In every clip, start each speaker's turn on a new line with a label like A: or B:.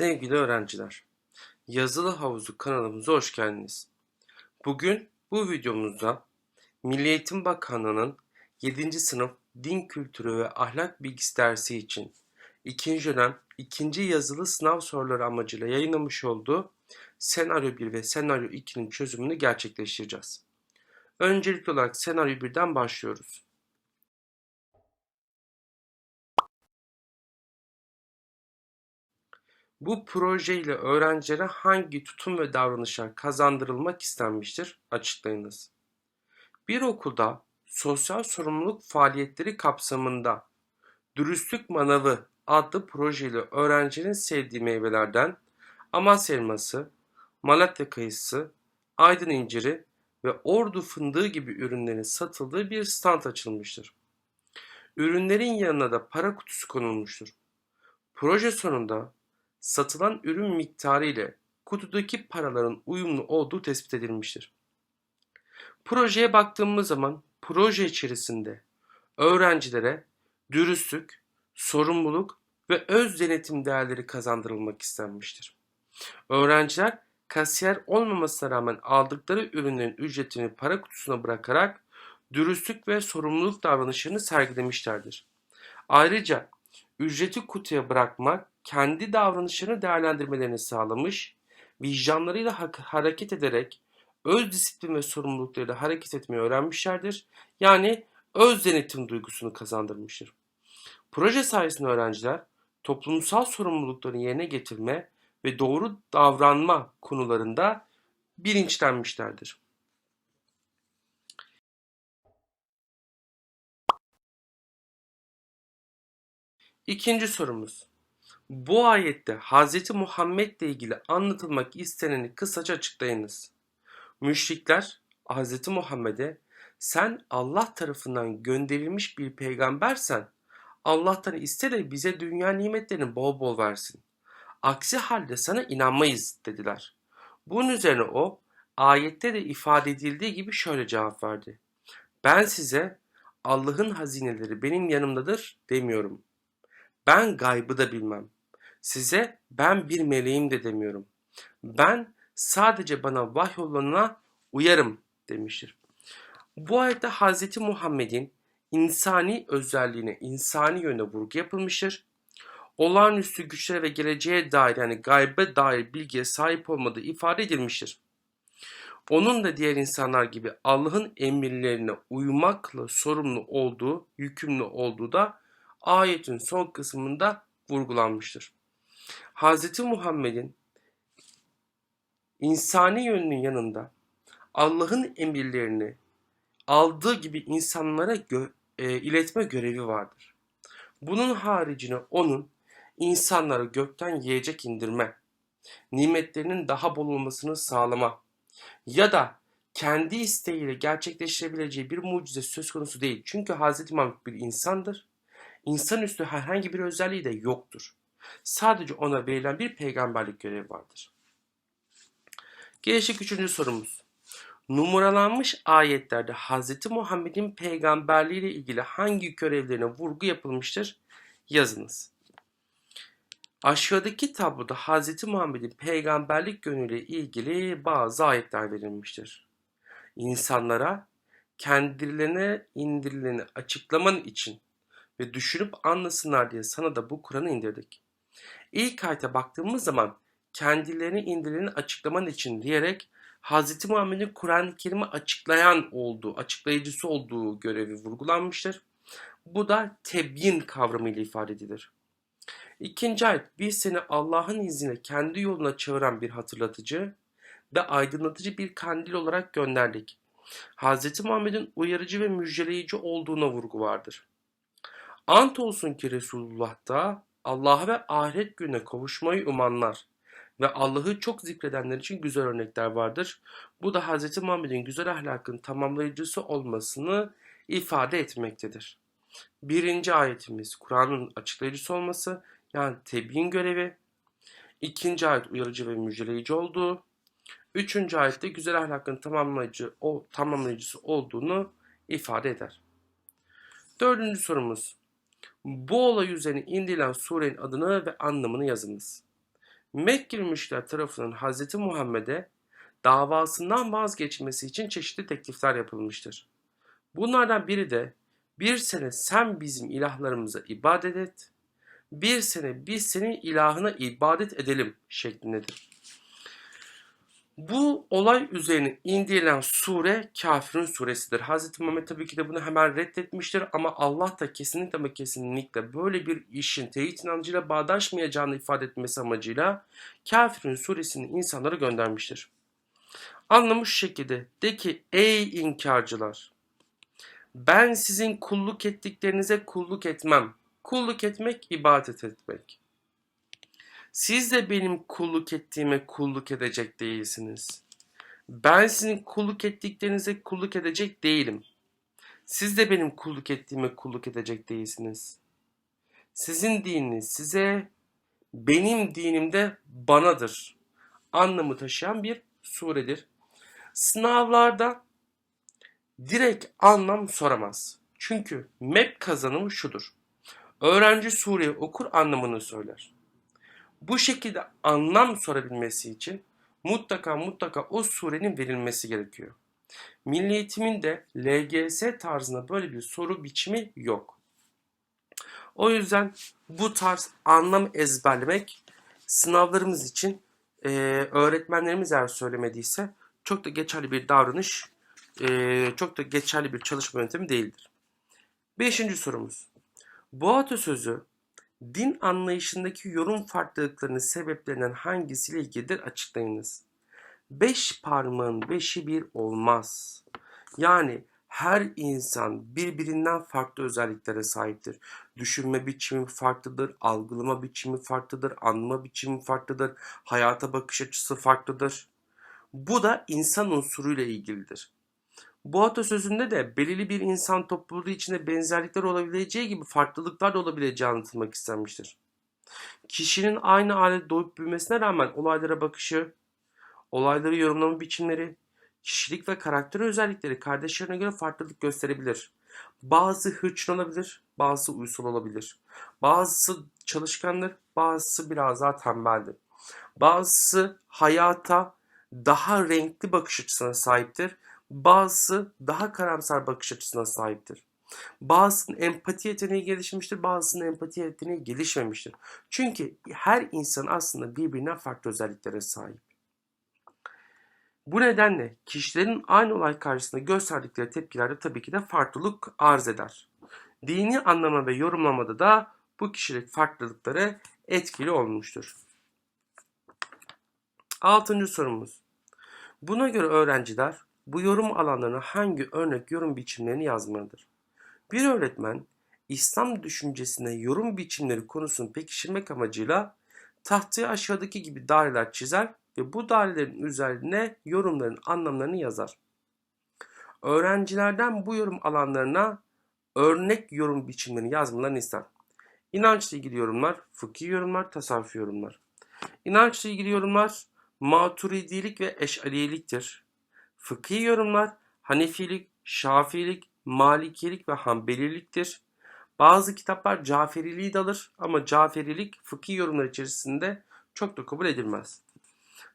A: Sevgili öğrenciler, Yazılı Havuzu kanalımıza hoş geldiniz. Bugün bu videomuzda Milli Eğitim Bakanlığı'nın 7. sınıf Din Kültürü ve Ahlak Bilgisi dersi için ikinci dönem ikinci yazılı sınav soruları amacıyla yayınlamış olduğu Senaryo 1 ve Senaryo 2'nin çözümünü gerçekleştireceğiz. Öncelikli olarak Senaryo 1'den başlıyoruz. Bu projeyle öğrencilere hangi tutum ve davranışlar kazandırılmak istenmiştir? Açıklayınız. Bir okulda sosyal sorumluluk faaliyetleri kapsamında Dürüstlük Manavı adlı projeyle öğrencinin sevdiği meyvelerden Amasya elması, Malatya kayısı, Aydın inciri ve Ordu fındığı gibi ürünlerin satıldığı bir stand açılmıştır. Ürünlerin yanına da para kutusu konulmuştur. Proje sonunda satılan ürün miktarı ile kutudaki paraların uyumlu olduğu tespit edilmiştir. Projeye baktığımız zaman proje içerisinde öğrencilere dürüstlük, sorumluluk ve öz denetim değerleri kazandırılmak istenmiştir. Öğrenciler kasiyer olmamasına rağmen aldıkları ürünlerin ücretini para kutusuna bırakarak dürüstlük ve sorumluluk davranışlarını sergilemişlerdir. Ayrıca ücreti kutuya bırakmak kendi davranışlarını değerlendirmelerini sağlamış, vicdanlarıyla ha- hareket ederek öz disiplin ve sorumluluklarıyla hareket etmeyi öğrenmişlerdir. Yani öz denetim duygusunu kazandırmıştır. Proje sayesinde öğrenciler toplumsal sorumluluklarını yerine getirme ve doğru davranma konularında bilinçlenmişlerdir. İkinci sorumuz. Bu ayette Hz. Muhammed ile ilgili anlatılmak isteneni kısaca açıklayınız. Müşrikler Hz. Muhammed'e sen Allah tarafından gönderilmiş bir peygambersen Allah'tan iste de bize dünya nimetlerini bol bol versin. Aksi halde sana inanmayız dediler. Bunun üzerine o ayette de ifade edildiği gibi şöyle cevap verdi. Ben size Allah'ın hazineleri benim yanımdadır demiyorum. Ben gaybı da bilmem. Size ben bir meleğim de demiyorum. Ben sadece bana vahyolunana uyarım demiştir. Bu ayette Hz. Muhammed'in insani özelliğine, insani yöne vurgu yapılmıştır. Olağanüstü güçlere ve geleceğe dair yani gaybe dair bilgiye sahip olmadığı ifade edilmiştir. Onun da diğer insanlar gibi Allah'ın emirlerine uymakla sorumlu olduğu, yükümlü olduğu da ayetin son kısmında vurgulanmıştır. Hz. Muhammed'in insani yönünün yanında Allah'ın emirlerini aldığı gibi insanlara gö- e, iletme görevi vardır. Bunun haricine onun insanlara gökten yiyecek indirme, nimetlerinin daha bol olmasını sağlama ya da kendi isteğiyle gerçekleştirebileceği bir mucize söz konusu değil. Çünkü Hz. Muhammed bir insandır. İnsanüstü herhangi bir özelliği de yoktur. Sadece ona verilen bir peygamberlik görevi vardır. Gelişik üçüncü sorumuz. Numaralanmış ayetlerde Hz. Muhammed'in peygamberliği ile ilgili hangi görevlerine vurgu yapılmıştır? Yazınız. Aşağıdaki tabloda Hz. Muhammed'in peygamberlik yönüyle ilgili bazı ayetler verilmiştir. İnsanlara kendilerine indirileni açıklaman için ve düşünüp anlasınlar diye sana da bu Kur'an'ı indirdik. İlk ayete baktığımız zaman kendilerini indirileni açıklaman için diyerek Hz. Muhammed'in Kur'an-ı Kerim'i açıklayan olduğu, açıklayıcısı olduğu görevi vurgulanmıştır. Bu da tebyin kavramıyla ifade edilir. İkinci ayet, biz seni Allah'ın izniyle kendi yoluna çağıran bir hatırlatıcı ve aydınlatıcı bir kandil olarak gönderdik. Hz. Muhammed'in uyarıcı ve müjdeleyici olduğuna vurgu vardır. Ant olsun ki Resulullah'ta Allah'a ve ahiret gününe kavuşmayı umanlar ve Allah'ı çok zikredenler için güzel örnekler vardır. Bu da Hz. Muhammed'in güzel ahlakın tamamlayıcısı olmasını ifade etmektedir. Birinci ayetimiz Kur'an'ın açıklayıcısı olması yani tebyin görevi. İkinci ayet uyarıcı ve müjdeleyici olduğu. Üçüncü ayette güzel ahlakın tamamlayıcı, o, tamamlayıcısı olduğunu ifade eder. Dördüncü sorumuz. Bu olay üzerine indirilen surenin adını ve anlamını yazınız. Mekkeli müşrikler tarafından Hz. Muhammed'e davasından vazgeçmesi için çeşitli teklifler yapılmıştır. Bunlardan biri de bir sene sen bizim ilahlarımıza ibadet et, bir sene biz senin ilahına ibadet edelim şeklindedir. Bu olay üzerine indirilen sure Kafirun suresidir. Hz. Muhammed tabii ki de bunu hemen reddetmiştir ama Allah da kesinlikle ama kesinlikle böyle bir işin teyit inancıyla bağdaşmayacağını ifade etmesi amacıyla Kafirun suresini insanlara göndermiştir. Anlamı şu şekilde. De ki ey inkarcılar ben sizin kulluk ettiklerinize kulluk etmem. Kulluk etmek ibadet etmek. Siz de benim kulluk ettiğime kulluk edecek değilsiniz. Ben sizin kulluk ettiklerinize kulluk edecek değilim. Siz de benim kulluk ettiğime kulluk edecek değilsiniz. Sizin dininiz size, benim dinim de banadır. Anlamı taşıyan bir suredir. Sınavlarda direkt anlam soramaz. Çünkü MEP kazanımı şudur. Öğrenci sureyi okur anlamını söyler. Bu şekilde anlam sorabilmesi için mutlaka mutlaka o surenin verilmesi gerekiyor. Milli eğitimin de LGS tarzında böyle bir soru biçimi yok. O yüzden bu tarz anlam ezberlemek sınavlarımız için e, öğretmenlerimiz eğer söylemediyse çok da geçerli bir davranış, e, çok da geçerli bir çalışma yöntemi değildir. Beşinci sorumuz. Bu atasözü din anlayışındaki yorum farklılıklarının sebeplerinden hangisiyle ilgilidir açıklayınız. Beş parmağın beşi bir olmaz. Yani her insan birbirinden farklı özelliklere sahiptir. Düşünme biçimi farklıdır, algılama biçimi farklıdır, anlama biçimi farklıdır, hayata bakış açısı farklıdır. Bu da insan unsuruyla ilgilidir. Bu atasözünde de belirli bir insan topluluğu içinde benzerlikler olabileceği gibi farklılıklar da olabileceği anlatılmak istenmiştir. Kişinin aynı ailede doğup büyümesine rağmen olaylara bakışı, olayları yorumlama biçimleri, kişilik ve karakter özellikleri kardeşlerine göre farklılık gösterebilir. Bazı hırçın olabilir, bazı uysal olabilir. Bazısı çalışkandır, bazısı biraz daha tembeldir. Bazısı hayata daha renkli bakış açısına sahiptir Bazısı daha karamsar bakış açısına sahiptir. Bazısının empati yeteneği gelişmiştir, bazısının empati yeteneği gelişmemiştir. Çünkü her insan aslında birbirinden farklı özelliklere sahip. Bu nedenle kişilerin aynı olay karşısında gösterdikleri tepkilerde tabii ki de farklılık arz eder. Dini anlama ve yorumlamada da bu kişilik farklılıkları etkili olmuştur. Altıncı sorumuz. Buna göre öğrenciler bu yorum alanlarına hangi örnek yorum biçimlerini yazmalıdır? Bir öğretmen İslam düşüncesine yorum biçimleri konusunu pekiştirmek amacıyla tahtaya aşağıdaki gibi daireler çizer ve bu dairelerin üzerine yorumların anlamlarını yazar. Öğrencilerden bu yorum alanlarına örnek yorum biçimlerini yazmalarını ister. İnançla ilgili yorumlar, fıkhi yorumlar, tasavvufi yorumlar. İnançla ilgili yorumlar maturidilik ve eşariyeliktir. Fıkhi yorumlar Hanefilik, Şafiilik, Malikilik ve Hanbeliliktir. Bazı kitaplar Caferiliği de alır ama Caferilik fıkhi yorumlar içerisinde çok da kabul edilmez.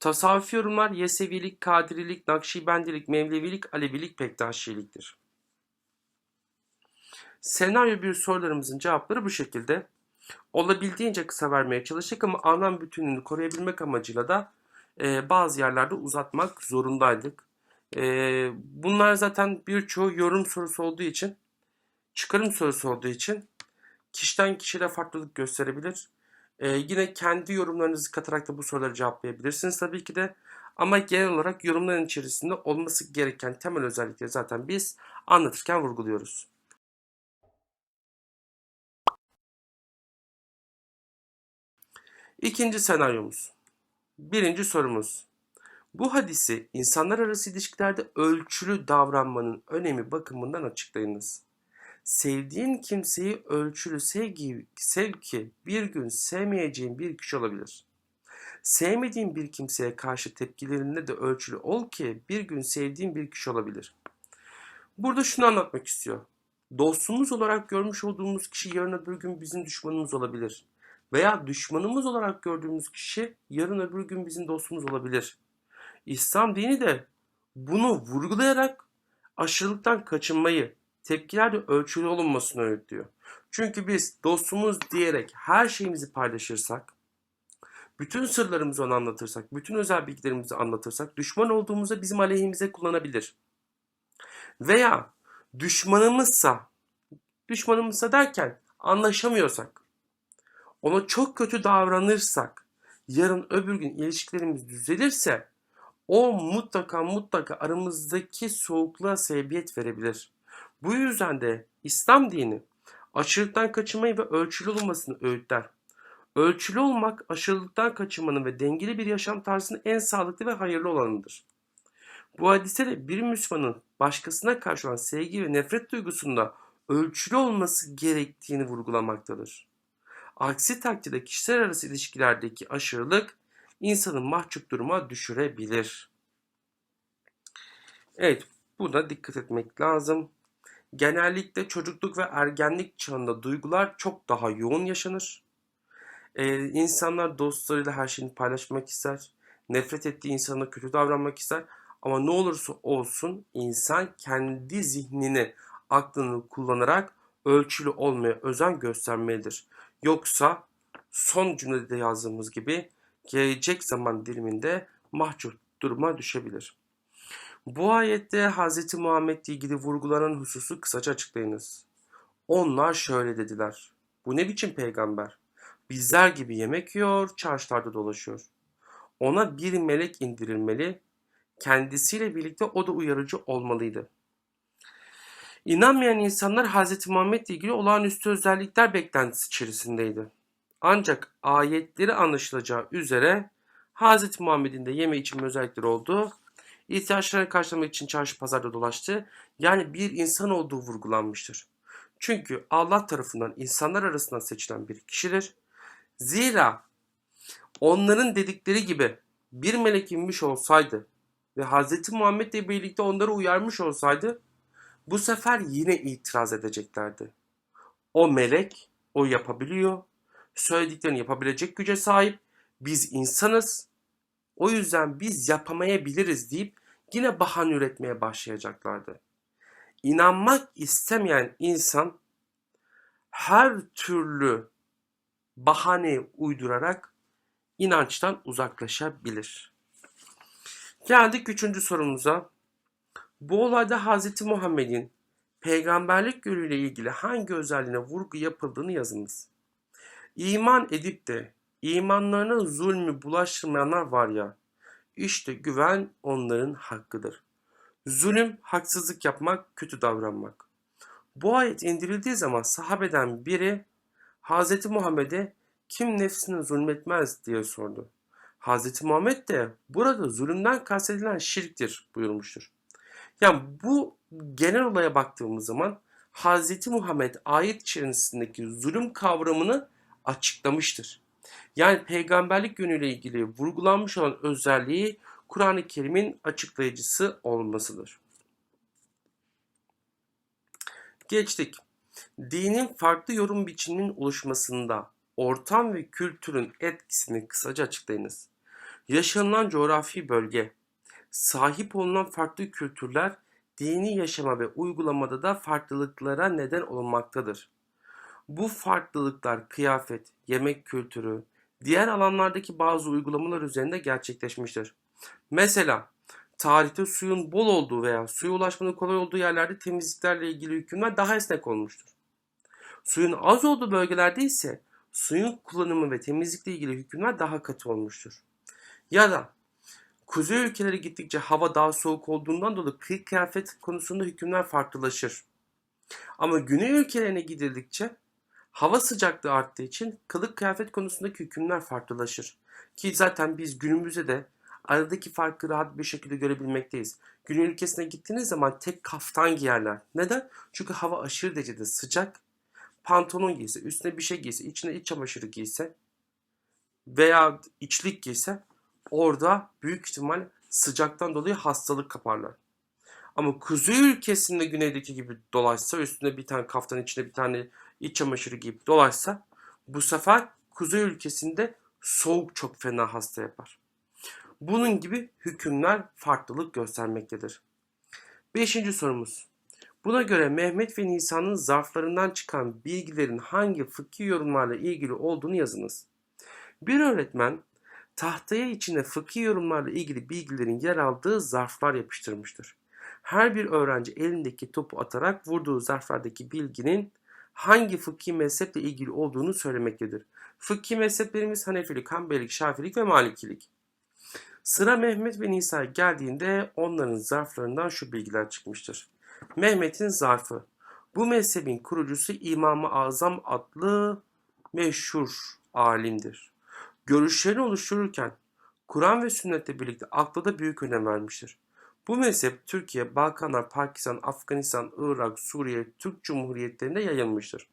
A: Tasavvufi yorumlar Yesevilik, Kadirilik, Nakşibendilik, Mevlevilik, Alevilik, Pektaşiliktir. Senaryo bir sorularımızın cevapları bu şekilde. Olabildiğince kısa vermeye çalıştık ama anlam bütünlüğünü koruyabilmek amacıyla da e, bazı yerlerde uzatmak zorundaydık. Bunlar zaten birçoğu yorum sorusu olduğu için, çıkarım sorusu olduğu için kişiden kişiye farklılık gösterebilir. Yine kendi yorumlarınızı katarak da bu soruları cevaplayabilirsiniz tabii ki de. Ama genel olarak yorumların içerisinde olması gereken temel özellikleri zaten biz anlatırken vurguluyoruz. İkinci senaryomuz. Birinci sorumuz. Bu hadisi insanlar arası ilişkilerde ölçülü davranmanın önemi bakımından açıklayınız. Sevdiğin kimseyi ölçülü sevgi, sev ki bir gün sevmeyeceğin bir kişi olabilir. Sevmediğin bir kimseye karşı tepkilerinde de ölçülü ol ki bir gün sevdiğin bir kişi olabilir. Burada şunu anlatmak istiyor. Dostumuz olarak görmüş olduğumuz kişi yarın öbür gün bizim düşmanımız olabilir. veya düşmanımız olarak gördüğümüz kişi yarın öbür gün bizim dostumuz olabilir. İslam dini de bunu vurgulayarak aşırılıktan kaçınmayı, tepkilerde ölçülü olunmasını öğütlüyor. Çünkü biz dostumuz diyerek her şeyimizi paylaşırsak, bütün sırlarımızı ona anlatırsak, bütün özel bilgilerimizi anlatırsak düşman olduğumuzda bizim aleyhimize kullanabilir. Veya düşmanımızsa, düşmanımızsa derken anlaşamıyorsak, ona çok kötü davranırsak, yarın öbür gün ilişkilerimiz düzelirse o mutlaka mutlaka aramızdaki soğukluğa sebebiyet verebilir. Bu yüzden de İslam dini aşırılıktan kaçınmayı ve ölçülü olmasını öğütler. Ölçülü olmak aşırılıktan kaçınmanın ve dengeli bir yaşam tarzının en sağlıklı ve hayırlı olanıdır. Bu hadise de bir Müslümanın başkasına karşı olan sevgi ve nefret duygusunda ölçülü olması gerektiğini vurgulamaktadır. Aksi takdirde kişiler arası ilişkilerdeki aşırılık insanı mahcup duruma düşürebilir. Evet, buna dikkat etmek lazım. Genellikle çocukluk ve ergenlik çağında duygular çok daha yoğun yaşanır. Ee, insanlar dostlarıyla her şeyini paylaşmak ister. Nefret ettiği insana kötü davranmak ister. Ama ne olursa olsun insan kendi zihnini, aklını kullanarak ölçülü olmaya özen göstermelidir. Yoksa son cümlede yazdığımız gibi gelecek zaman diliminde mahcup duruma düşebilir. Bu ayette Hz. Muhammed ile ilgili vurgulanan hususu kısaca açıklayınız. Onlar şöyle dediler. Bu ne biçim peygamber? Bizler gibi yemek yiyor, çarşılarda dolaşıyor. Ona bir melek indirilmeli, kendisiyle birlikte o da uyarıcı olmalıydı. İnanmayan insanlar Hz. Muhammed ile ilgili olağanüstü özellikler beklentisi içerisindeydi. Ancak ayetleri anlaşılacağı üzere Hz. Muhammed'in de yeme içme özellikleri oldu. İhtiyaçlarını karşılamak için çarşı pazarda dolaştı. Yani bir insan olduğu vurgulanmıştır. Çünkü Allah tarafından insanlar arasından seçilen bir kişidir. Zira onların dedikleri gibi bir melek inmiş olsaydı ve Hz. Muhammed ile birlikte onları uyarmış olsaydı bu sefer yine itiraz edeceklerdi. O melek o yapabiliyor. Söylediklerini yapabilecek güce sahip. Biz insanız. O yüzden biz yapamayabiliriz deyip yine bahane üretmeye başlayacaklardı. İnanmak istemeyen insan her türlü bahane uydurarak inançtan uzaklaşabilir. Geldik üçüncü sorumuza. Bu olayda Hz. Muhammed'in peygamberlik yönüyle ilgili hangi özelliğine vurgu yapıldığını yazınız. İman edip de imanlarına zulmü bulaştırmayanlar var ya, işte güven onların hakkıdır. Zulüm, haksızlık yapmak, kötü davranmak. Bu ayet indirildiği zaman sahabeden biri Hz. Muhammed'e kim nefsine zulmetmez diye sordu. Hz. Muhammed de burada zulümden kastedilen şirktir buyurmuştur. Yani bu genel olaya baktığımız zaman Hz. Muhammed ayet içerisindeki zulüm kavramını açıklamıştır. Yani peygamberlik yönüyle ilgili vurgulanmış olan özelliği Kur'an-ı Kerim'in açıklayıcısı olmasıdır. Geçtik. Dinin farklı yorum biçiminin oluşmasında ortam ve kültürün etkisini kısaca açıklayınız. Yaşanılan coğrafi bölge, sahip olunan farklı kültürler dini yaşama ve uygulamada da farklılıklara neden olunmaktadır. Bu farklılıklar kıyafet, yemek kültürü, diğer alanlardaki bazı uygulamalar üzerinde gerçekleşmiştir. Mesela tarihte suyun bol olduğu veya suya ulaşmanın kolay olduğu yerlerde temizliklerle ilgili hükümler daha esnek olmuştur. Suyun az olduğu bölgelerde ise suyun kullanımı ve temizlikle ilgili hükümler daha katı olmuştur. Ya da kuzey ülkeleri gittikçe hava daha soğuk olduğundan dolayı kıyı kıyafet konusunda hükümler farklılaşır. Ama güney ülkelerine gidildikçe hava sıcaklığı arttığı için kılık kıyafet konusundaki hükümler farklılaşır. Ki zaten biz günümüzde de aradaki farkı rahat bir şekilde görebilmekteyiz. Güney ülkesine gittiğiniz zaman tek kaftan giyerler. Neden? Çünkü hava aşırı derecede sıcak. Pantolon giyse, üstüne bir şey giyse, içine iç çamaşırı giyse veya içlik giyse orada büyük ihtimal sıcaktan dolayı hastalık kaparlar. Ama kuzey ülkesinde güneydeki gibi dolaşsa üstüne bir tane kaftan içine bir tane iç çamaşırı giyip dolaşsa bu sefer kuzey ülkesinde soğuk çok fena hasta yapar. Bunun gibi hükümler farklılık göstermektedir. Beşinci sorumuz. Buna göre Mehmet ve Nisa'nın zarflarından çıkan bilgilerin hangi fıkhi yorumlarla ilgili olduğunu yazınız. Bir öğretmen tahtaya içine fıkhi yorumlarla ilgili bilgilerin yer aldığı zarflar yapıştırmıştır. Her bir öğrenci elindeki topu atarak vurduğu zarflardaki bilginin hangi fıkhi mezheple ilgili olduğunu söylemektedir. Fıkhi mezheplerimiz Hanefilik, Hanbelilik, Şafilik ve Malikilik. Sıra Mehmet ve Nisa'ya geldiğinde onların zarflarından şu bilgiler çıkmıştır. Mehmet'in zarfı. Bu mezhebin kurucusu İmam-ı Azam adlı meşhur alimdir. Görüşlerini oluştururken Kur'an ve sünnetle birlikte akla da büyük önem vermiştir. Bu mezhep Türkiye, Balkanlar, Pakistan, Afganistan, Irak, Suriye, Türk Cumhuriyetlerinde yayılmıştır.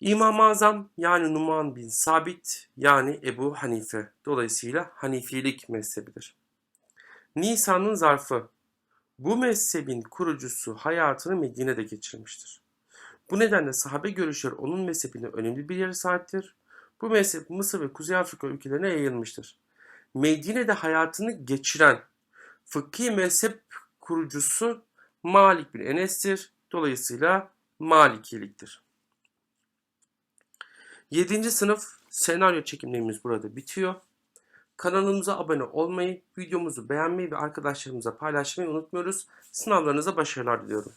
A: İmam-ı Azam yani Numan bin Sabit yani Ebu Hanife. Dolayısıyla Hanifilik mezhebidir. Nisan'ın zarfı. Bu mezhebin kurucusu hayatını Medine'de geçirmiştir. Bu nedenle sahabe görüşleri onun mezhebine önemli bir yere sahiptir. Bu mezhep Mısır ve Kuzey Afrika ülkelerine yayılmıştır. Medine'de hayatını geçiren fıkhi mezhep kurucusu Malik bin Enes'tir. Dolayısıyla Malikiliktir. 7. sınıf senaryo çekimlerimiz burada bitiyor. Kanalımıza abone olmayı, videomuzu beğenmeyi ve arkadaşlarımıza paylaşmayı unutmuyoruz. Sınavlarınıza başarılar diliyorum.